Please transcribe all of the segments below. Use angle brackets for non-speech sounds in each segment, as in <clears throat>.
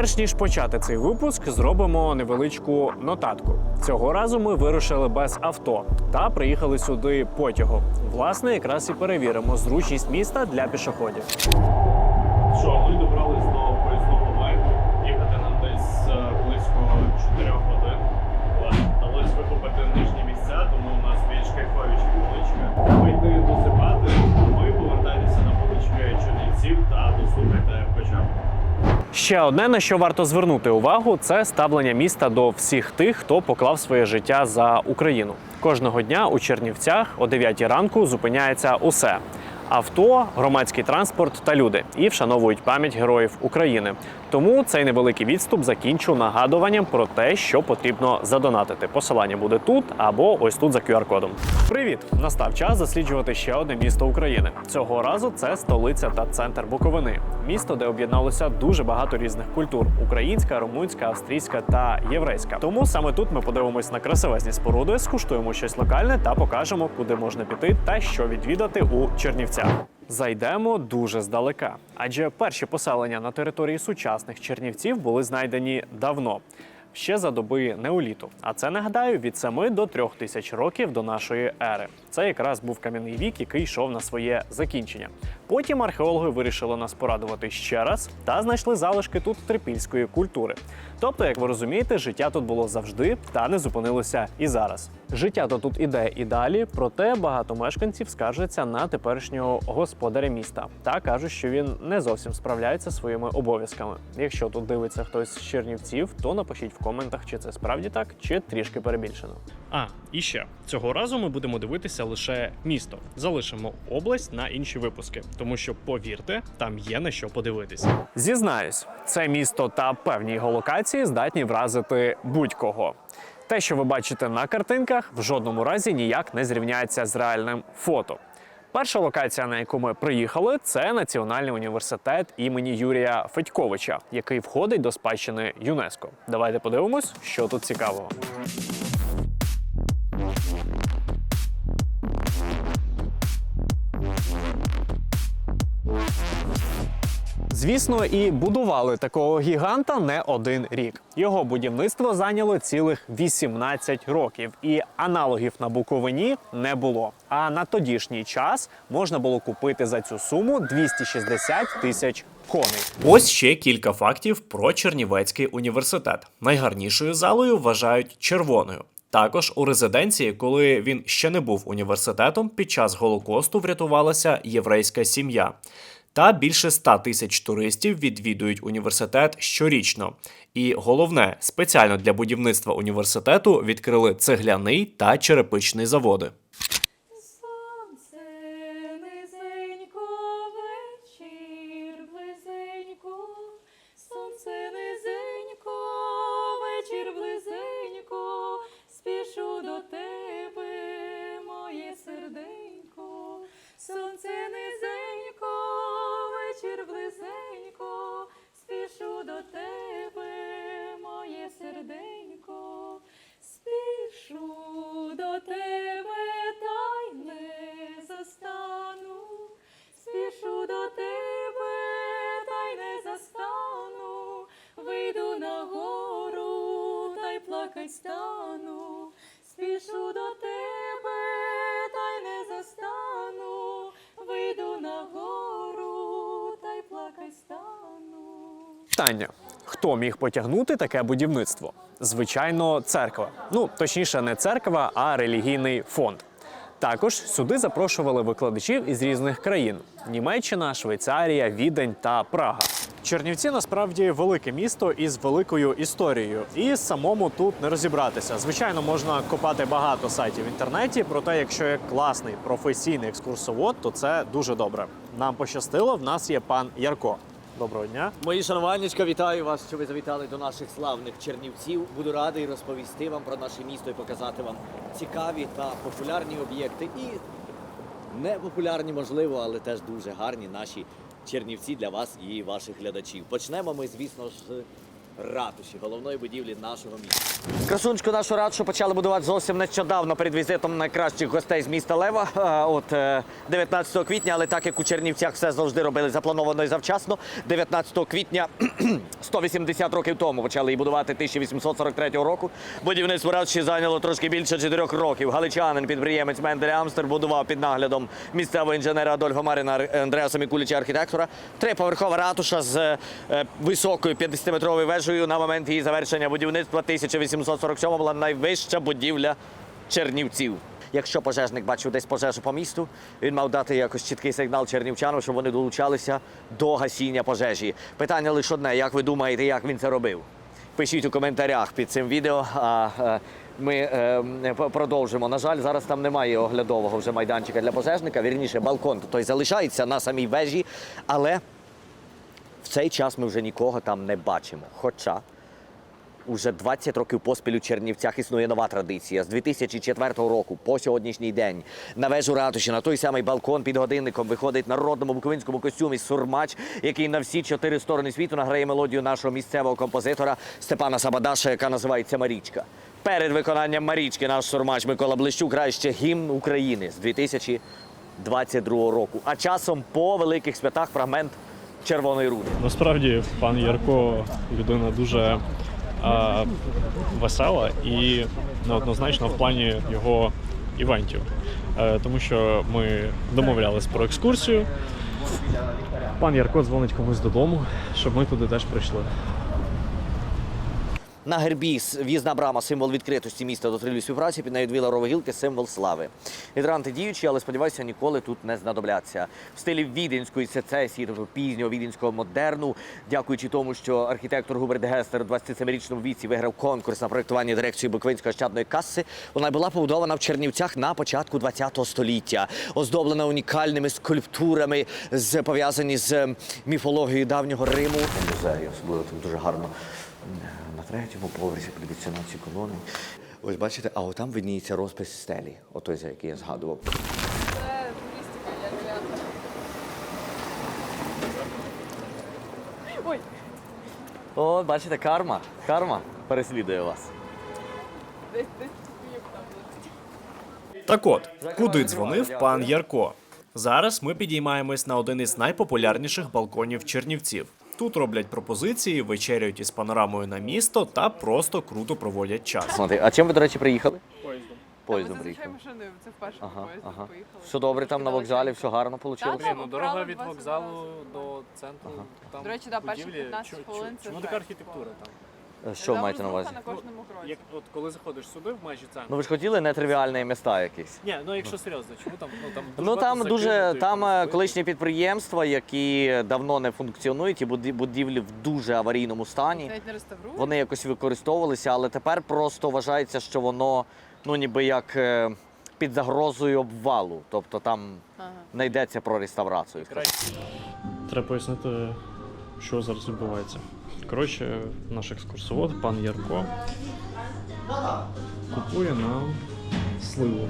Перш ніж почати цей випуск, зробимо невеличку нотатку. Цього разу ми вирушили без авто та приїхали сюди потягом. Власне, якраз і перевіримо зручність міста для пішоходів. Ще одне на що варто звернути увагу, це ставлення міста до всіх тих, хто поклав своє життя за Україну. Кожного дня у Чернівцях о 9 ранку зупиняється усе. Авто, громадський транспорт та люди і вшановують пам'ять героїв України. Тому цей невеликий відступ закінчу нагадуванням про те, що потрібно задонатити. Посилання буде тут або ось тут за QR-кодом. Привіт! Настав час досліджувати ще одне місто України. Цього разу це столиця та центр Буковини. Місто, де об'єдналося дуже багато різних культур: українська, румунська, австрійська та єврейська. Тому саме тут ми подивимось на красивезні споруди, скуштуємо щось локальне та покажемо, куди можна піти та що відвідати у Чернівцях. Зайдемо дуже здалека, адже перші поселення на території сучасних чернівців були знайдені давно. Ще за доби неоліту, а це нагадаю від 7 до 3 тисяч років до нашої ери. Це якраз був кам'яний вік, який йшов на своє закінчення. Потім археологи вирішили нас порадувати ще раз та знайшли залишки тут трипільської культури. Тобто, як ви розумієте, життя тут було завжди та не зупинилося і зараз. Життя то тут іде і далі, проте багато мешканців скаржаться на теперішнього господаря міста та кажуть, що він не зовсім справляється своїми обов'язками. Якщо тут дивиться хтось з Чернівців, то напишіть в коментах, чи це справді так, чи трішки перебільшено. А і ще цього разу ми будемо дивитися лише місто. Залишимо область на інші випуски, тому що повірте, там є на що подивитися. Зізнаюсь, це місто та певні його локації здатні вразити будь-кого. Те, що ви бачите на картинках, в жодному разі ніяк не зрівняється з реальним фото. Перша локація, на яку ми приїхали, це Національний університет імені Юрія Федьковича, який входить до спадщини ЮНЕСКО. Давайте подивимось, що тут цікавого. Звісно, і будували такого гіганта не один рік. Його будівництво зайняло цілих 18 років, і аналогів на Буковині не було. А на тодішній час можна було купити за цю суму 260 тисяч коней. Ось ще кілька фактів про Чернівецький університет. Найгарнішою залою вважають червоною. Також у резиденції, коли він ще не був університетом, під час голокосту врятувалася єврейська сім'я. Та більше ста тисяч туристів відвідують університет щорічно. І головне, спеціально для будівництва університету відкрили цегляний та черепичний заводи. Питання: хто міг потягнути таке будівництво? Звичайно, церква. Ну точніше, не церква, а релігійний фонд. Також сюди запрошували викладачів із різних країн: Німеччина, Швейцарія, Відень та Прага. Чернівці насправді велике місто із великою історією, і самому тут не розібратися. Звичайно, можна копати багато сайтів в інтернеті. Проте, якщо є класний професійний екскурсовод, то це дуже добре. Нам пощастило. В нас є пан Ярко. Доброго дня. Мої шанувальничка, вітаю вас, що ви завітали до наших славних чернівців. Буду радий розповісти вам про наше місто і показати вам цікаві та популярні об'єкти. І непопулярні, можливо, але теж дуже гарні наші чернівці для вас і ваших глядачів. Почнемо ми, звісно ж, ратуші, головної будівлі нашого міста. Красунчику нашу ратушу почали будувати зовсім нещодавно перед візитом найкращих гостей з міста Лева. е, От е, 19 квітня, але так як у Чернівцях все завжди робили заплановано і завчасно. 19 квітня <clears throat> 180 років тому почали її будувати 1843 року. Будівництво ратуші зайняло трошки більше 4 років. Галичанин, підприємець Мендель Амстер будував під наглядом місцевого інженера Адольфа Марина Андреаса Мікуліча архітектора. Триповерхова ратуша з е, високою 50-метровою вежею на момент її завершення будівництва 1847 була найвища будівля Чернівців. Якщо пожежник бачив десь пожежу по місту, він мав дати якось чіткий сигнал чернівчанам, щоб вони долучалися до гасіння пожежі. Питання лише одне: як ви думаєте, як він це робив? Пишіть у коментарях під цим відео. А е, ми е, продовжимо. На жаль, зараз там немає оглядового вже майданчика для пожежника. Вірніше, балкон той залишається на самій вежі, але цей час ми вже нікого там не бачимо. Хоча Уже 20 років поспіль у Чернівцях існує нова традиція. З 2004 року по сьогоднішній день на вежу ратуші на той самий балкон під годинником виходить народному буковинському костюмі сурмач, який на всі чотири сторони світу награє мелодію нашого місцевого композитора Степана Сабадаша, яка називається Марічка. Перед виконанням Марічки наш сурмач Микола Блищук грає ще гімн України з 2022 року. А часом по великих святах фрагмент Червоної руди. Насправді пан Ярко людина дуже а, весела і неоднозначно в плані його івентів. Е, тому що ми домовлялись про екскурсію. Пан Ярко дзвонить комусь додому, щоб ми туди теж прийшли. На гербі в'їзна брама символ відкритості міста до трилів співпраці, під нею дві ларові гілки символ слави. Гідранти діючі, але сподіваюся, ніколи тут не знадобляться. В стилі віденської сецесії, тобто пізнього віденського модерну, дякуючи тому, що архітектор Губерт Гестер у 27-річному віці виграв конкурс на проєктування дирекції Буковинської ощадної каси. Вона була побудована в Чернівцях на початку ХХ століття, оздоблена унікальними скульптурами, пов'язані з міфологією давнього Риму. Музеї, особливо тут дуже гарно третьому поверсі подивіться на ці колони. Ось бачите, а отам видніється розпис стелі, отой, за який я згадував. Це туристика, я дев'ята. Ой, О, бачите, карма. Карма переслідує вас. десь десь тупік там летить. Так от, куди дзвонив пан Ярко? Зараз ми підіймаємось на один із найпопулярніших балконів Чернівців. Тут роблять пропозиції, вечеряють із панорамою на місто та просто круто проводять час. Смотри, а чим ви, до речі, приїхали? Поїздом. Поїздом Ми зазвичай приїхали. машиною, це вперше Ага, поїздом ага. поїхали. Все добре там на вокзалі, все гарно вийшло. Так, ну дорога від вокзалу до центру. Там До речі, да, перші будівлі. 15 Чо- чо- хвилин це Чому така архітектура там? Що ви маєте на увазі? на кожному кроці. Як от коли заходиш сюди, в межі центру. Ну ви ж хотіли нетривіальні міста якісь. Ні, ну якщо серйозно, чому там ну там Ну багато там дуже закинутої там е, промисловості. колишні підприємства, які давно не функціонують, і буді- будівлі в дуже аварійному стані. Навіть не реставрують. Вони якось використовувалися, але тепер просто вважається, що воно ну ніби як е, під загрозою обвалу. Тобто там Ага. не йдеться про реставрацію. Треба пояснити, що зараз відбувається. Коротше, наш екскурсовод, пан Ярко, купує нам сливу.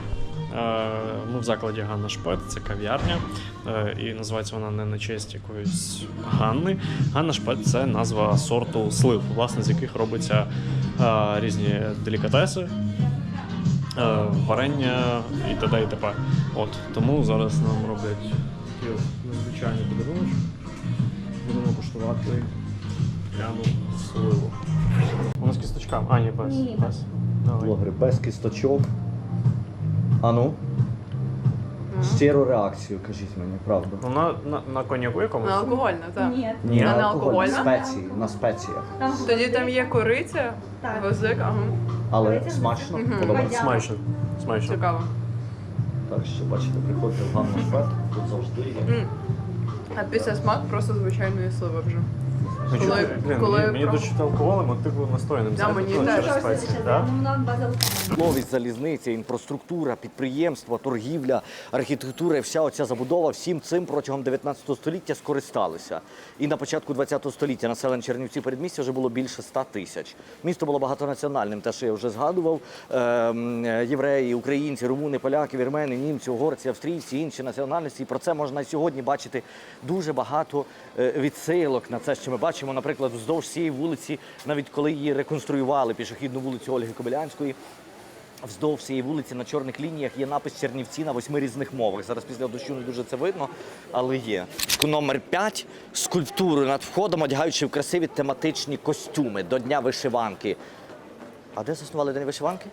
Е, Ми в закладі Ганна Шпет, це кав'ярня, е, і називається вона не на честь якоїсь Ганни. Ганна Шпет це назва сорту слив, власне, з яких робиться е, різні делікатеси, варення і т.д. і т.п. От тому зараз нам роблять от незвичайний подарунок. Будемо куштувати прямо сливу. Вона з кісточками. А, ні, без. Ні, без. Давай. Блогери без кісточок. А ну? Щиру реакцію, кажіть мені, правда. Вона на, на коньяку якомусь? На алкогольна, так. Ні, Ні, А алкоголь, алкогольна? спеції, на спеціях. там Тоді там є кориця, Так. гвоздик, ага. Але Говорите, смачно, Мгм. подобається. Смачно. Смачно. Цікаво. Так що, бачите, приходьте в Ганну Шпет, тут завжди є. М. А після смак просто звичайної сливи вже. Коли- коли мені, проб- дочити алкоголем, от ти був настояним. Да, мені теж. Словість, залізниця, інфраструктура, підприємства, торгівля, архітектура і вся оця забудова всім цим протягом 19 століття скористалися. І на початку 20 століття населення Чернівці передмістя вже було більше 100 тисяч. Місто було багатонаціональним, те, що я вже згадував. Ем, євреї, українці, румуни, поляки, вірмени, німці, угорці, австрійці, інші національності. І про це можна і сьогодні бачити дуже багато е, відсилок на це, що ми бачимо. Бачимо, наприклад, вздовж цієї вулиці, навіть коли її реконструювали пішохідну вулицю Ольги Кобилянської, вздовж цієї вулиці на чорних лініях є напис Чернівці на восьми різних мовах. Зараз після дощу не дуже це видно, але є. Номер 5 скульптури над входом, одягаючи в красиві тематичні костюми до Дня вишиванки. А де заснували День вишиванки?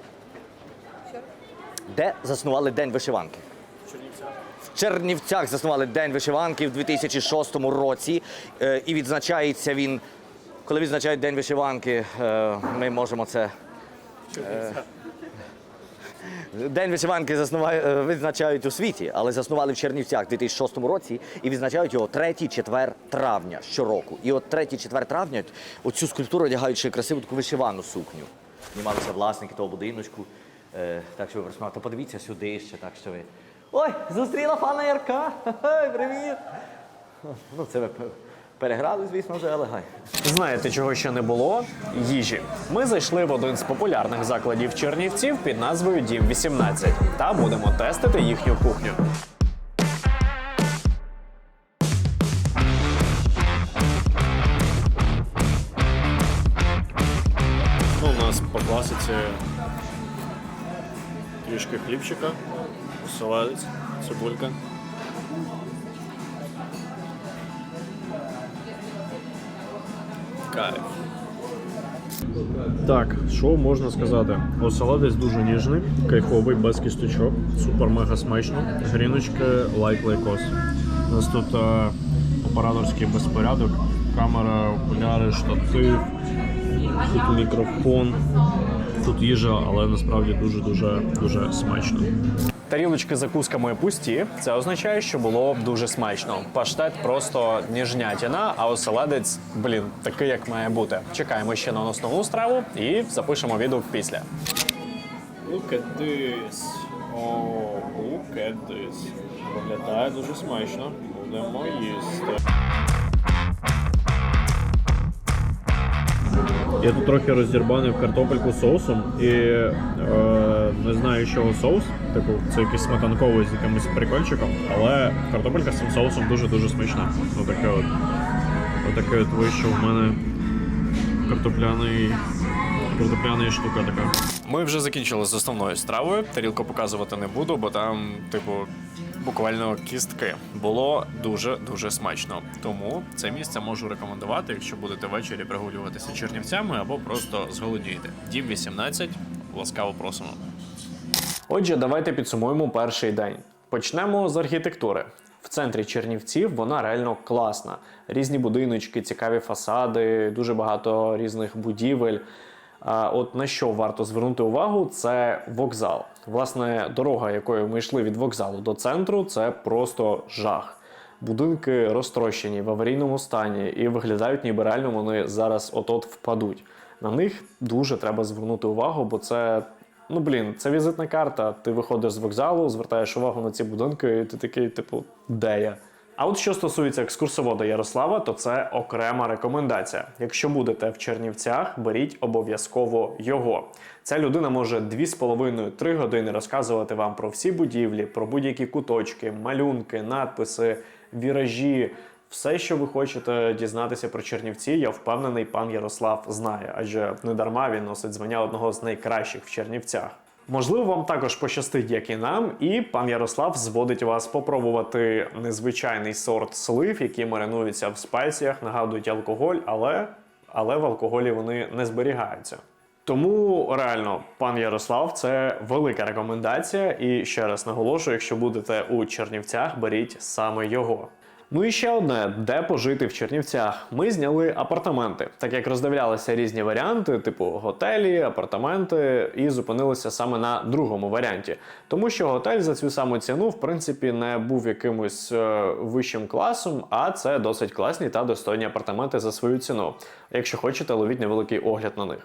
Де заснували День вишиванки? Чернівцях заснували День вишиванки в 2006 році. Е, І відзначається він. Коли відзначають День вишиванки, е, ми можемо це. е, День вишиванки відзначають у світі, але заснували в Чернівцях в 2006 році і відзначають його 3-4 травня щороку. І от 3-4 травня оцю скульптуру одягаючи красиву таку вишивану сукню. Знімалися власники того будиночку. Так що ви просмали, то подивіться сюди ще, так що ви. Ой, зустріла пана Ярка! Ой, привіт! Ну, це ви переграли, звісно, вже, але гай. Знаєте, чого ще не було? Їжі. Ми зайшли в один з популярних закладів Чернівців під назвою Дім 18 та будемо тестити їхню кухню. Ну, у нас по класиці трішки хлібчика, оселедець, цибулька. Кайф. Так, що можна сказати? Оселедець дуже ніжний, кайфовий, без кісточок, супер мега смачно. Гріночки лайк лайкос. У нас тут е, операторський безпорядок, камера, окуляри, штатив, тут мікрофон, тут їжа, але насправді дуже дуже дуже смачно. Тарілочки з закусками пусті. Це означає, що було дуже смачно. Паштет просто ніжнятіна, а оселедець, блін, такий, як має бути. Чекаємо ще на основну страву і запишемо відео після. Look at this. О, look at this. Виглядає дуже смачно. Будемо їсти. Я тут трохи роздірбанив картопельку соусом і е, не знаю, чого соус. Типу, це якийсь сметанковий з якимось прикольчиком, але картопелька з цим соусом дуже-дуже смачна. Отаке от. Отаке от вийшов в мене картопляний. Картопляна штука така. Ми вже закінчили з основною стравою. Тарілку показувати не буду, бо там, типу, буквально кістки. Було дуже дуже смачно. Тому це місце можу рекомендувати, якщо будете ввечері прогулюватися чернівцями або просто зголоднієте. Дім 18, ласкаво просимо. Отже, давайте підсумуємо перший день. Почнемо з архітектури. В центрі Чернівців вона реально класна. Різні будиночки, цікаві фасади, дуже багато різних будівель. А от на що варто звернути увагу, це вокзал. Власне, дорога, якою ми йшли від вокзалу до центру, це просто жах. Будинки розтрощені в аварійному стані і виглядають, ніби реально вони зараз от-от впадуть. На них дуже треба звернути увагу, бо це Ну блін, це візитна карта. Ти виходиш з вокзалу, звертаєш увагу на ці будинки, і ти такий, типу, де я? А от що стосується екскурсовода Ярослава, то це окрема рекомендація. Якщо будете в Чернівцях, беріть обов'язково його. Ця людина може 2,5-3 години розказувати вам про всі будівлі, про будь-які куточки, малюнки, надписи, віражі. Все, що ви хочете дізнатися про Чернівці, я впевнений, пан Ярослав знає, адже не дарма він носить звання одного з найкращих в Чернівцях. Можливо, вам також пощастить, як і нам, і пан Ярослав зводить вас попробувати незвичайний сорт слив, які маринуються в спеціях, нагадують алкоголь, але, але в алкоголі вони не зберігаються. Тому реально, пан Ярослав, це велика рекомендація. І ще раз наголошую, якщо будете у Чернівцях, беріть саме його. Ну і ще одне, де пожити в Чернівцях. Ми зняли апартаменти, так як роздивлялися різні варіанти, типу готелі, апартаменти, і зупинилися саме на другому варіанті. Тому що готель за цю саму ціну, в принципі, не був якимось е, вищим класом, а це досить класні та достойні апартаменти за свою ціну. Якщо хочете, ловіть невеликий огляд на них.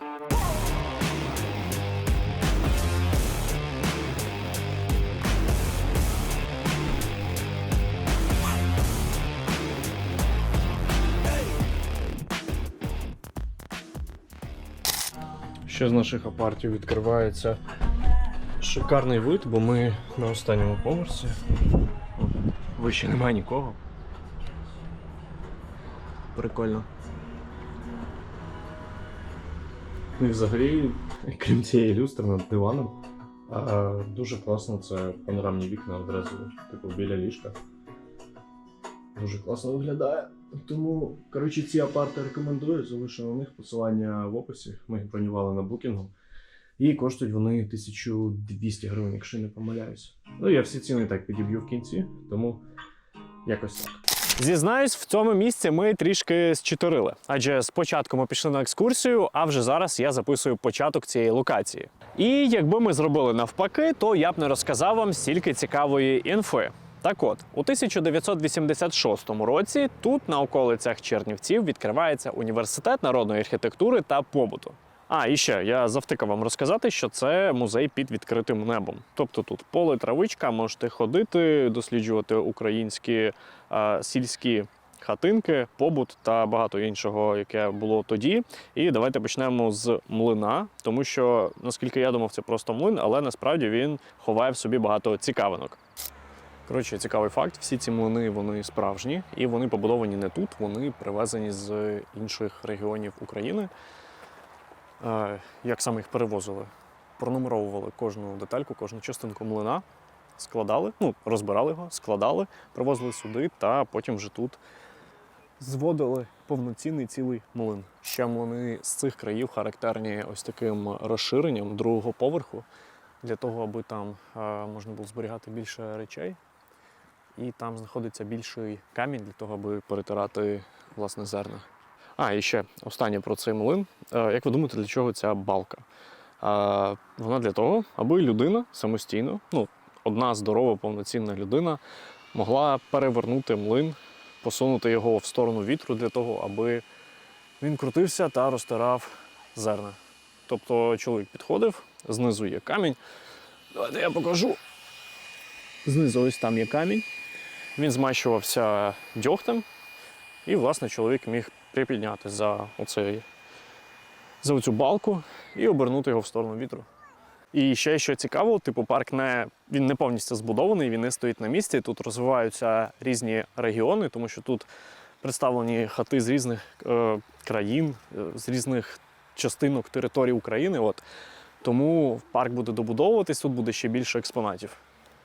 Ще з наших апартів відкривається шикарний вид, бо ми на останньому поверсі. Вище немає нікого. Прикольно. Ну і взагалі, крім цієї люстри над диваном, дуже класно це панорамні вікна одразу, типу біля ліжка. Дуже класно виглядає. Тому, коротше, ці апарти рекомендую, залишу на них посилання в описі. Ми їх бронювали на букінгу. І коштують вони 1200 гривень, якщо не помиляюсь. Ну, я всі ціни так підіб'ю в кінці, тому якось так. Зізнаюсь, в цьому місці ми трішки зчиторили. Адже спочатку ми пішли на екскурсію, а вже зараз я записую початок цієї локації. І якби ми зробили навпаки, то я б не розказав вам стільки цікавої інфи. Так от, у 1986 році тут, на околицях Чернівців, відкривається університет народної архітектури та побуту. А, і ще я завтикав вам розказати, що це музей під відкритим небом. Тобто тут поле, травичка, можете ходити, досліджувати українські е, сільські хатинки, побут та багато іншого, яке було тоді. І давайте почнемо з млина, тому що, наскільки я думав, це просто млин, але насправді він ховає в собі багато цікавинок. Коротше, цікавий факт: всі ці млини вони справжні, і вони побудовані не тут, вони привезені з інших регіонів України. Е, Як саме їх перевозили? Пронумеровували кожну детальку, кожну частинку млина, складали, ну, розбирали його, складали, привозили сюди та потім вже тут зводили повноцінний цілий млин. Ще млини з цих країв характерні ось таким розширенням другого поверху, для того, аби там е, можна було зберігати більше речей. І там знаходиться більший камінь для того, аби перетирати власне зерна. А, і ще останнє про цей млин. Е, Як ви думаєте, для чого ця балка? Е, Вона для того, аби людина самостійно, ну, одна здорова, повноцінна людина, могла перевернути млин, посунути його в сторону вітру для того, аби він крутився та розтирав зерна. Тобто чоловік підходив, знизу є камінь. Давайте я покажу. Знизу ось там є камінь. Він змащувався дьогтем, і, власне, чоловік міг припідняти за оцей, за оцю балку і обернути його в сторону вітру. І ще що цікаво, типу парк не він не повністю збудований, він не стоїть на місці. Тут розвиваються різні регіони, тому що тут представлені хати з різних е, країн, е, з різних частинок території України. От. Тому парк буде добудовуватись, тут буде ще більше експонатів.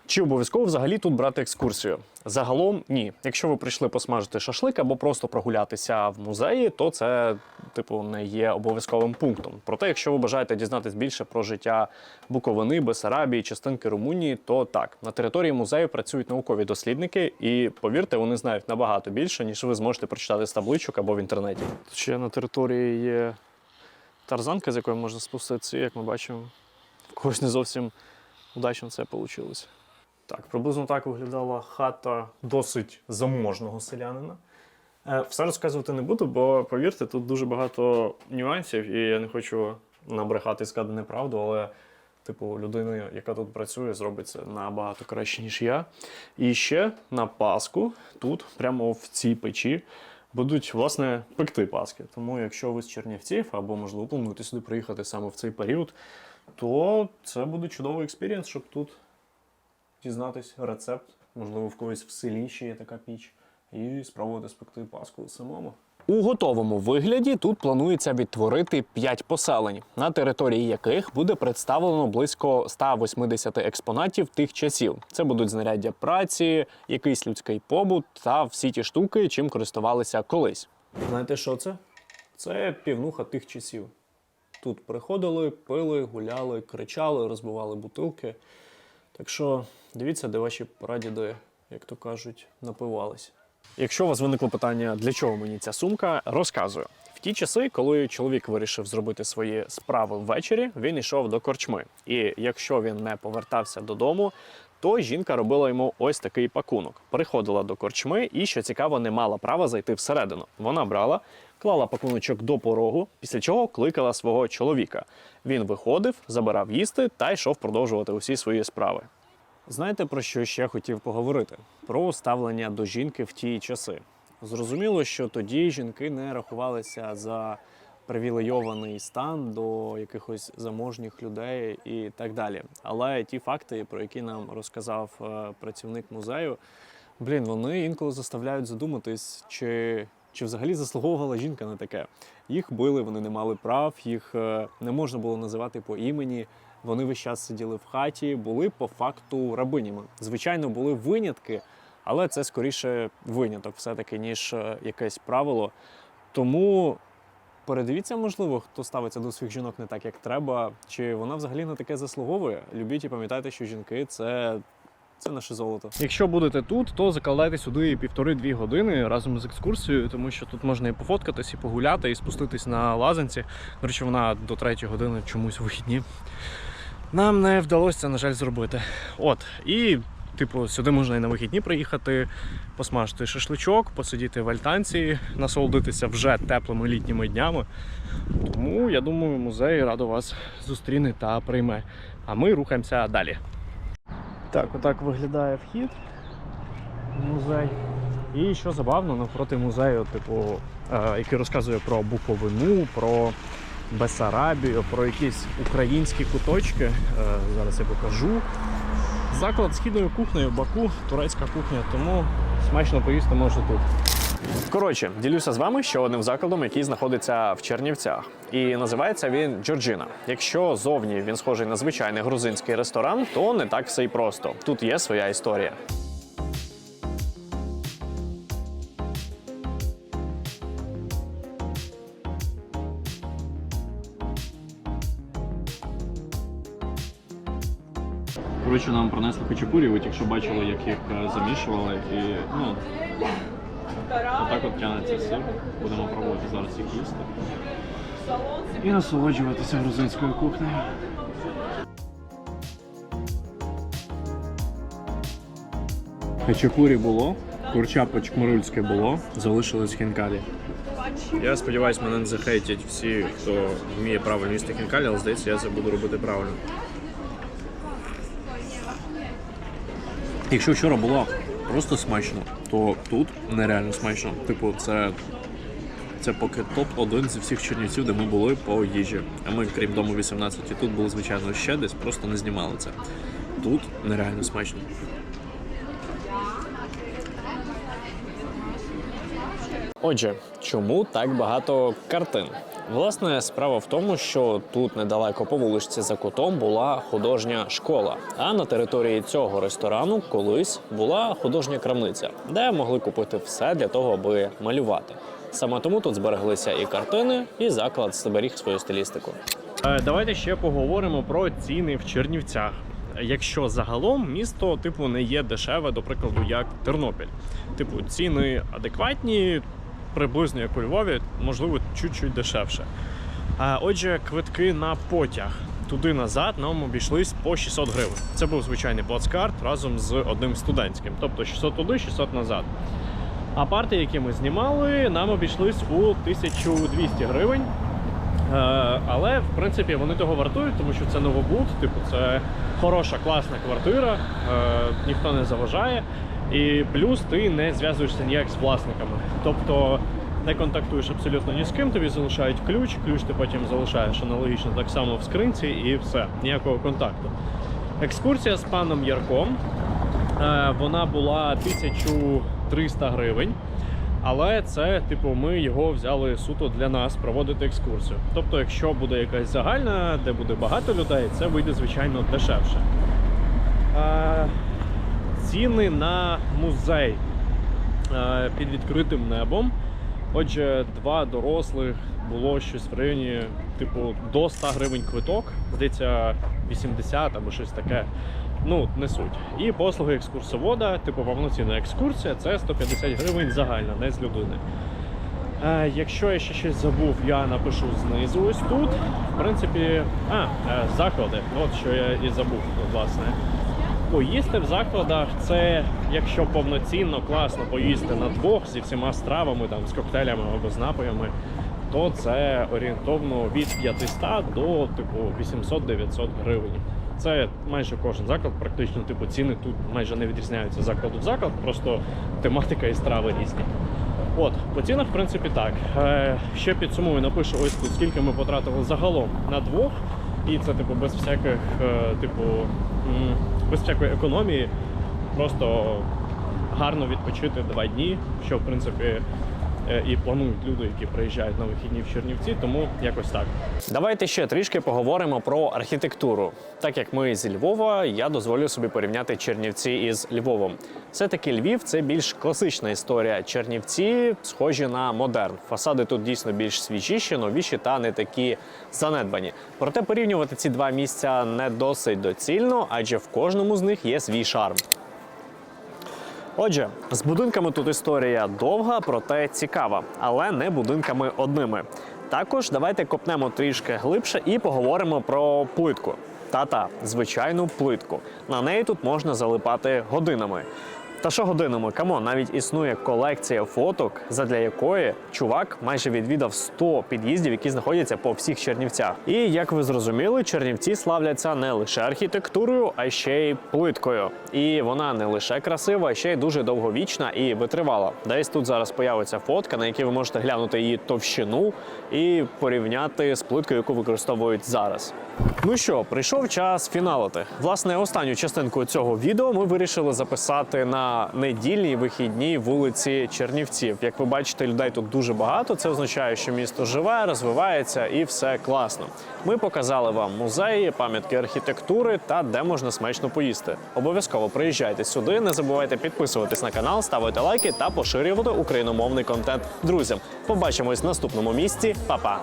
Чи обов'язково взагалі тут брати екскурсію? Загалом ні. Якщо ви прийшли посмажити шашлик або просто прогулятися в музеї, то це, типу, не є обов'язковим пунктом. Проте, якщо ви бажаєте дізнатись більше про життя Буковини, Бесарабії, частинки Румунії, то так на території музею працюють наукові дослідники, і повірте, вони знають набагато більше, ніж ви зможете прочитати з табличок або в інтернеті. Ще на території є тарзанка, з якої можна спуститися, як ми бачимо, в когось не зовсім удачно це вийшло. Так, приблизно так виглядала хата досить заможного селянина. Е, Все розказувати не буду, бо повірте, тут дуже багато нюансів, і я не хочу набрехати і сказати неправду, але, типу, людина, яка тут працює, зробить це набагато краще, ніж я. І ще на Пасху тут, прямо в цій печі, будуть власне пекти Паски. Тому, якщо ви з Чернівців або, можливо, плануєте сюди приїхати саме в цей період, то це буде чудовий експірієнс, щоб тут дізнатись рецепт, можливо, в когось в селі ще є така піч, і спробувати спекти паску самому. У готовому вигляді тут планується відтворити 5 поселень, на території яких буде представлено близько 180 експонатів тих часів. Це будуть знаряддя праці, якийсь людський побут та всі ті штуки, чим користувалися колись. Знаєте, що це? Це півнуха тих часів. Тут приходили, пили, гуляли, кричали, розбивали бутилки. Так що дивіться, де ваші прадіди, як то кажуть, напивались. Якщо у вас виникло питання, для чого мені ця сумка, розказую. В ті часи, коли чоловік вирішив зробити свої справи ввечері, він йшов до корчми. І якщо він не повертався додому, то жінка робила йому ось такий пакунок. Приходила до корчми і, що цікаво, не мала права зайти всередину. Вона брала, клала пакуночок до порогу, після чого кликала свого чоловіка. Він виходив, забирав їсти та йшов продовжувати усі свої справи. Знаєте, про що ще хотів поговорити? Про ставлення до жінки в ті часи. Зрозуміло, що тоді жінки не рахувалися за привілейований стан до якихось заможніх людей і так далі. Але ті факти, про які нам розказав е, працівник музею, блін, вони інколи заставляють задуматись, чи, чи взагалі заслуговувала жінка на таке. Їх били, вони не мали прав, їх е, не можна було називати по імені. Вони весь час сиділи в хаті, були по факту рабинями. Звичайно, були винятки, але це скоріше виняток, все-таки, ніж е, якесь правило. Тому передивіться, можливо, хто ставиться до своїх жінок не так, як треба, чи вона взагалі на таке заслуговує. Любіть і пам'ятайте, що жінки це. Це наше золото. Якщо будете тут, то закладайте сюди півтори-дві години разом з екскурсією, тому що тут можна і пофоткатись, і погуляти, і спуститись на лазанці. До речі, вона до третьої години чомусь вихідні. Нам не вдалося на жаль, зробити. От, і, типу, сюди можна і на вихідні приїхати, посмажити шашличок, посидіти в альтанці, насолодитися вже теплими літніми днями. Тому я думаю, музей радо вас зустріне та прийме. А ми рухаємося далі. Так, отак виглядає вхід в музей. І що забавно, навпроти музею, типу, е, який розказує про Буковину, про Бесарабію, про якісь українські куточки. Е, зараз я покажу. Заклад східною кухнею Баку, турецька кухня, тому смачно поїсти можна тут. Коротше, ділюся з вами ще одним закладом, який знаходиться в Чернівцях. І називається він Джорджіна. Якщо зовні він схожий на звичайний грузинський ресторан, то не так все й просто. Тут є своя історія. Коротше, нам принесли хачапурі, ви якщо бачили, як їх е, замішували, і ну отак от тянеться сир. Будемо пробувати зараз їх їсти. І насолоджуватися грузинською кухнею. Хачапурі було, курча по-чмирульськи було, залишились хінкалі. Я сподіваюся, мене не захейтять всі, хто вміє правильно їсти хінкалі, але здається, я це буду робити правильно. Якщо вчора було просто смачно, то тут нереально смачно. Типу, це, це поки топ-1 зі всіх чернівців, де ми були по їжі. А ми, крім дому 18, і тут були, звичайно, ще десь, просто не знімали це. Тут нереально смачно. Отже, чому так багато картин? Власне, справа в тому, що тут недалеко по вуличці за кутом була художня школа. А на території цього ресторану колись була художня крамниця, де могли купити все для того, аби малювати. Саме тому тут збереглися і картини, і заклад зберіг свою стилістику. Е, Давайте ще поговоримо про ціни в Чернівцях. Якщо загалом місто типу не є дешеве, до прикладу, як Тернопіль. Типу, ціни адекватні, приблизно як у Львові, можливо, чуть-чуть дешевше. А, отже, квитки на потяг туди-назад нам обійшлись по 600 гривень. Це був звичайний плацкарт разом з одним студентським, тобто 600 туди, 600 назад. А парти, які ми знімали, нам обійшлись у 1200 гривень. Е, але в принципі вони того вартують, тому що це новобуд, типу, це хороша, класна квартира, е, ніхто не заважає. І плюс ти не зв'язуєшся ніяк з власниками. Тобто не контактуєш абсолютно ні з ким, тобі залишають ключ, ключ ти потім залишаєш аналогічно так само в скринці і все, ніякого контакту. Екскурсія з паном Ярком. е, Вона була 1300 гривень. Але це, типу, ми його взяли суто для нас проводити екскурсію. Тобто, якщо буде якась загальна, де буде багато людей, це вийде звичайно дешевше. Ціни на музей е, під відкритим небом. Отже, два дорослих було щось в районі, типу, до 100 гривень квиток, здається, 80 або щось таке. Ну, не суть. І послуги екскурсовода, типу повноцінна екскурсія, це 150 гривень загальна, не з людини. Е, якщо я ще щось забув, я напишу знизу ось тут. В принципі, а, е, заклади. От що я і забув, власне. Поїсти в закладах це, якщо повноцінно, класно поїсти на двох зі всіма стравами, там, з коктейлями або з напоями, то це орієнтовно від 500 до типу 800-900 гривень. Це майже кожен заклад, практично типу ціни тут майже не відрізняються закладу в заклад, просто тематика і страви різні. От, по цінах, в принципі, так. Е, ще підсумую, напишу ось тут, скільки ми потратили загалом на двох. І це, типу, без всяких, е, типу, без всякої економії. Просто гарно відпочити два дні, що в принципі і планують люди, які приїжджають на вихідні в Чернівці. Тому якось так. Давайте ще трішки поговоримо про архітектуру. Так як ми зі Львова, я дозволю собі порівняти Чернівці із Львовом. Все-таки Львів це більш класична історія. Чернівці схожі на модерн. Фасади тут дійсно більш свіжіші, новіші та не такі занедбані. Проте порівнювати ці два місця не досить доцільно, адже в кожному з них є свій шарм. Отже, з будинками тут історія довга, проте цікава, але не будинками одними. Також давайте копнемо трішки глибше і поговоримо про плитку. Та-та, звичайну плитку. На неї тут можна залипати годинами. Та що годинами? Камон, навіть існує колекція фоток, задля якої чувак майже відвідав 100 під'їздів, які знаходяться по всіх Чернівцях. І як ви зрозуміли, Чернівці славляться не лише архітектурою, а ще й плиткою. І вона не лише красива, а ще й дуже довговічна і витривала. Десь тут зараз появиться фотка, на якій ви можете глянути її товщину і порівняти з плиткою, яку використовують зараз. Ну що, прийшов час фіналити. Власне, останню частинку цього відео ми вирішили записати на недільній вихідній вулиці Чернівців. Як ви бачите, людей тут дуже багато. Це означає, що місто живе, розвивається і все класно. Ми показали вам музеї, пам'ятки архітектури та де можна смачно поїсти. Обов'язково приїжджайте сюди. Не забувайте підписуватись на канал, ставити лайки та поширювати україномовний контент друзям. Побачимось в наступному місці. Па-па!